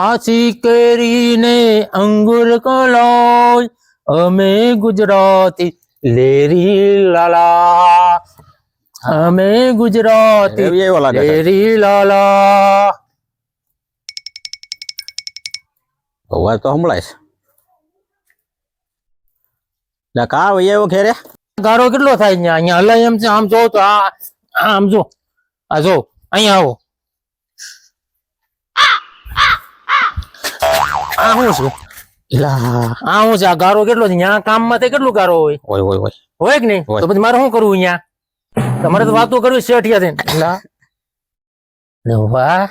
કાચી કેરીને અંગુર કલોય. અમે ગુજરાતી લેરી લાલા. અમે ગુજરાતી. લેરી લાલા અવાજ તો સંભળાય છે. ભાઈ એવો ખેરે ગારો કેટલો થાય અહીંયા? અહીંયા હલાય એમ છે. આમ જો તો આ આમ જો. આ જો અહીંયા આવો. આ શું છે. લા આ શું છે. આ ગારો કેટલો છે? અહીંયા કામમાં તે કેટલું ગારો હોય? ઓય ઓય ઓય હોય કે નહીં? હોય. તો પછી મારે શું કરવું અહીંયા? તમારે તો વાતો કરવી શેઠિયા થઈને. લા. લે વાહ.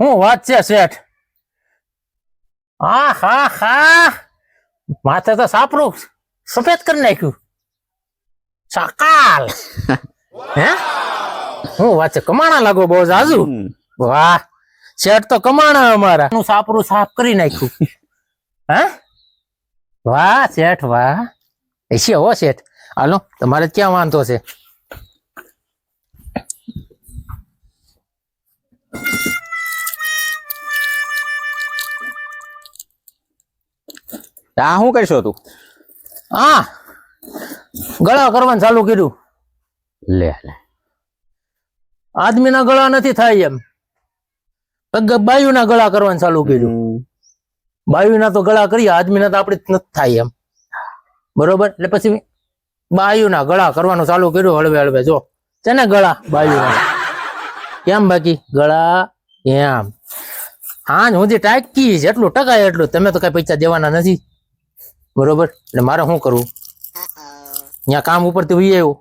શું વાત છે શેઠ? હા હા હા. માથે તો સાપરું સફેદ કરી નાખ્યું. સકાલ હે? શું વાત છે. કમાણા લાગો બહુ જાજુ હમ. વાહ. શેઠ તો કમાણા અમારા. નું સાપરું સાફ કરી નાખ્યું. હે? વાહ શેઠ વાહ. એ છે હો શેઠ. હાલો તમારે ક્યાં વાંધો છે? આ શું કરશો તું? હા ગળા કરવાનું ચાલુ કર્યું. લે લે. આદમીના ગળા નથી થાય એમ. બાયુના ગળા કરવાનું ચાલુ કર્યું. બાયુના તો ગળા કરીએ આદમીના તો આપણે નથી થાય એમ. બરોબર? એટલે પછી બાયુના ગળા કરવાનું ચાલુ કર્યું હળવે હળવે. જો છે ને ગળા? બાયુના. કેમ બાકી? ગળા એમ. હા હું જે ટાકી જેટલું ટકાય એટલું. તમે તો કઈ પૈસા દેવાના નથી. બરોબર? એટલે મારે શું કરવું? ત્યાં કામ ઉપરથી ઉઈ આવ્યું.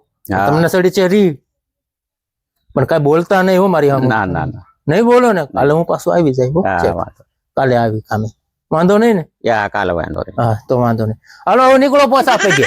તમને સડી છે રી પણ કઈ બોલતા નહીં હો મારી. ના ના ના. નહીં બોલો ને કાલે હું પાછું આવી જાય વાંધો કાલે આવી કામે વાંધો નહીં ને? યા કાલે વાંધો નહીં. હા તો વાંધો નહીં. હાલો હવે નીકળો પોસ આપી કે